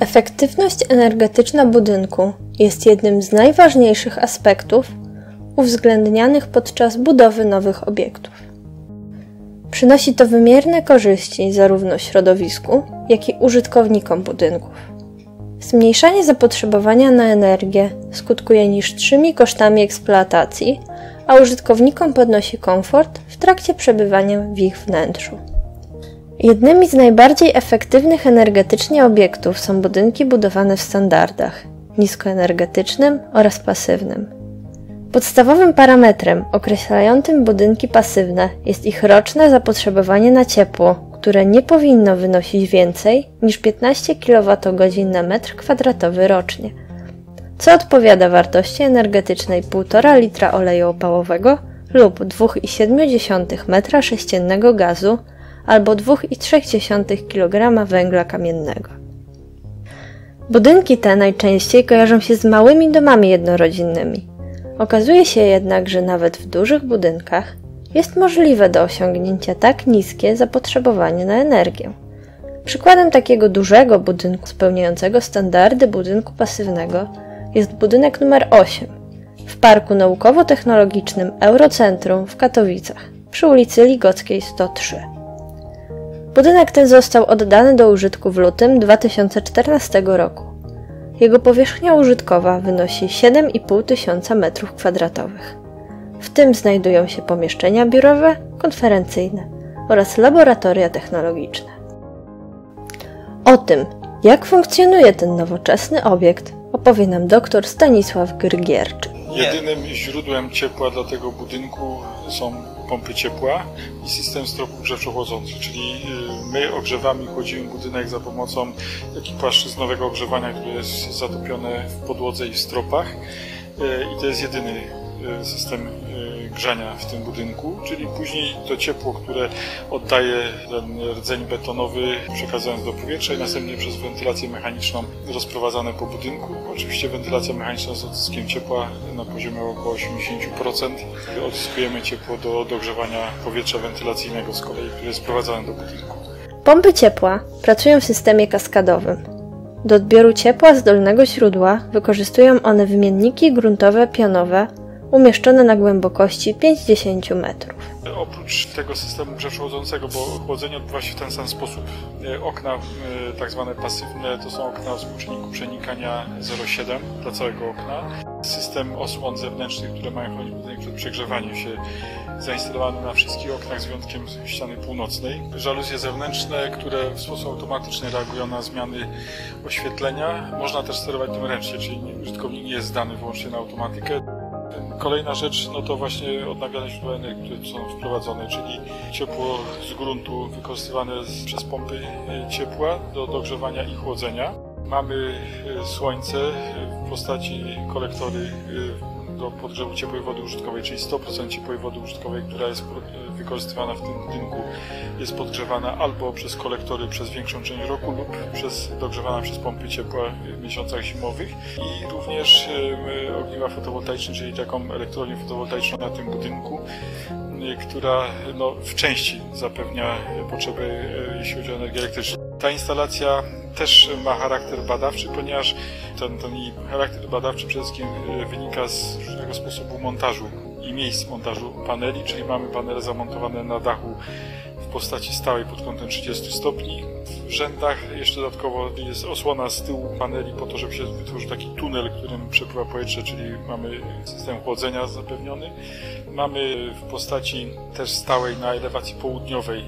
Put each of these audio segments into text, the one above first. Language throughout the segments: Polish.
Efektywność energetyczna budynku jest jednym z najważniejszych aspektów uwzględnianych podczas budowy nowych obiektów. Przynosi to wymierne korzyści zarówno środowisku, jak i użytkownikom budynków. Zmniejszanie zapotrzebowania na energię skutkuje niższymi kosztami eksploatacji, a użytkownikom podnosi komfort w trakcie przebywania w ich wnętrzu. Jednymi z najbardziej efektywnych energetycznie obiektów są budynki budowane w standardach niskoenergetycznym oraz pasywnym. Podstawowym parametrem określającym budynki pasywne jest ich roczne zapotrzebowanie na ciepło, które nie powinno wynosić więcej niż 15 kWh na metr kwadratowy rocznie, co odpowiada wartości energetycznej 1,5 litra oleju opałowego lub 2,7 m3 gazu albo 2,3 kg węgla kamiennego. Budynki te najczęściej kojarzą się z małymi domami jednorodzinnymi. Okazuje się jednak, że nawet w dużych budynkach jest możliwe do osiągnięcia tak niskie zapotrzebowanie na energię. Przykładem takiego dużego budynku spełniającego standardy budynku pasywnego jest budynek numer 8 w Parku Naukowo-Technologicznym Eurocentrum w Katowicach przy ulicy Ligockiej 103. Budynek ten został oddany do użytku w lutym 2014 roku. Jego powierzchnia użytkowa wynosi 7,5 tysiąca m2. W tym znajdują się pomieszczenia biurowe, konferencyjne oraz laboratoria technologiczne. O tym, jak funkcjonuje ten nowoczesny obiekt, opowie nam dr Stanisław Grygierczyk. Jedynym źródłem ciepła dla tego budynku są pompy ciepła i system stropów grzewczo-chłodzący, czyli y, my ogrzewamy i budynek za pomocą takiego płaszczyznowego ogrzewania, które jest zatopione w podłodze i w stropach y, i to jest jedyny system grzania w tym budynku, czyli później to ciepło, które oddaje ten rdzeń betonowy, przekazując do powietrza i następnie przez wentylację mechaniczną rozprowadzane po budynku. Oczywiście wentylacja mechaniczna z odzyskiem ciepła na poziomie około 80%. Odzyskujemy ciepło do dogrzewania powietrza wentylacyjnego z kolei, które jest sprowadzane do budynku. Pompy ciepła pracują w systemie kaskadowym. Do odbioru ciepła z dolnego źródła wykorzystują one wymienniki gruntowe pionowe umieszczone na głębokości 50 metrów. Oprócz tego systemu grzewczo-chłodzącego, bo chłodzenie odbywa się w ten sam sposób, e, okna e, tak zwane pasywne to są okna o współczynniku przenikania 0,7 dla całego okna. System osłon zewnętrznych, które mają chronić budynek przed przegrzewaniem się zainstalowany na wszystkich oknach z wyjątkiem ściany północnej. Żaluzje zewnętrzne, które w sposób automatyczny reagują na zmiany oświetlenia. Można też sterować tym ręcznie, czyli użytkownik nie jest zdany wyłącznie na automatykę. Kolejna rzecz, no to właśnie odnawialne źródła energii, które są wprowadzone, czyli ciepło z gruntu wykorzystywane przez pompy e, ciepła do dogrzewania i chłodzenia. Mamy e, słońce w postaci kolektory e, do podgrzewu ciepłej wody użytkowej, czyli 100% ciepłej wody użytkowej, która jest wykorzystywana w tym budynku, jest podgrzewana albo przez kolektory przez większą część roku lub przez, dogrzewana przez pompy ciepła w miesiącach zimowych i również ogniwa fotowoltaiczne, czyli taką elektrownię fotowoltaiczną na tym budynku, która no, w części zapewnia potrzeby, e, jeśli chodzi o energię elektryczną. Ta instalacja też ma charakter badawczy, ponieważ ten, ten charakter badawczy przede wszystkim e, wynika z różnego sposobu montażu i miejsc montażu paneli, czyli mamy panele zamontowane na dachu w postaci stałej pod kątem 30 stopni. W rzędach jeszcze dodatkowo jest osłona z tyłu paneli po to, żeby się wytworzył taki tunel, którym przepływa powietrze, czyli mamy system chłodzenia zapewniony. Mamy w postaci też stałej na elewacji południowej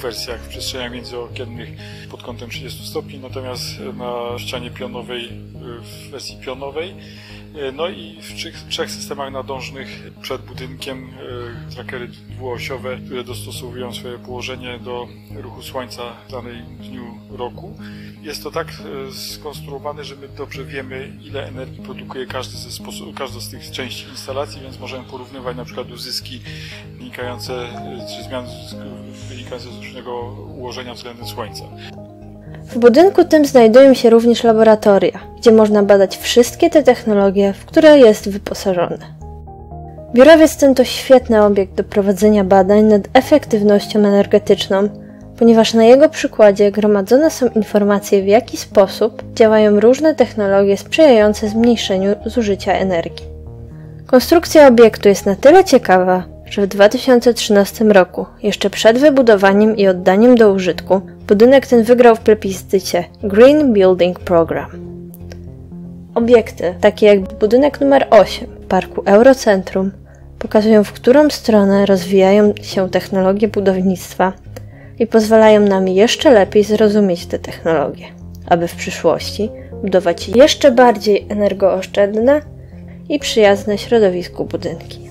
wersjach w przestrzeniach międzyokiennych pod kątem 30 stopni, natomiast na ścianie pionowej w wersji pionowej. No i w trzech, trzech systemach nadążnych przed budynkiem e, trackery dwuosiowe, które dostosowują swoje położenie do ruchu słońca w danej dniu roku. Jest to tak e, skonstruowane, że my dobrze wiemy, ile energii produkuje każdy, ze sposób, każda z tych części instalacji, więc możemy porównywać na przykład uzyski wynikające, e, czy zmiany wynikające z różnego ułożenia względem słońca. W budynku tym znajdują się również laboratoria, gdzie można badać wszystkie te technologie, w które jest wyposażone. Biurowiec ten to świetny obiekt do prowadzenia badań nad efektywnością energetyczną, ponieważ na jego przykładzie gromadzone są informacje, w jaki sposób działają różne technologie sprzyjające zmniejszeniu zużycia energii. Konstrukcja obiektu jest na tyle ciekawa, że w 2013 roku, jeszcze przed wybudowaniem i oddaniem do użytku, budynek ten wygrał w plebiscycie Green Building Program. Obiekty, takie jak budynek numer 8 parku Eurocentrum, pokazują, w którą stronę rozwijają się technologie budownictwa i pozwalają nam jeszcze lepiej zrozumieć te technologie, aby w przyszłości budować jeszcze bardziej energooszczędne i przyjazne środowisku budynki.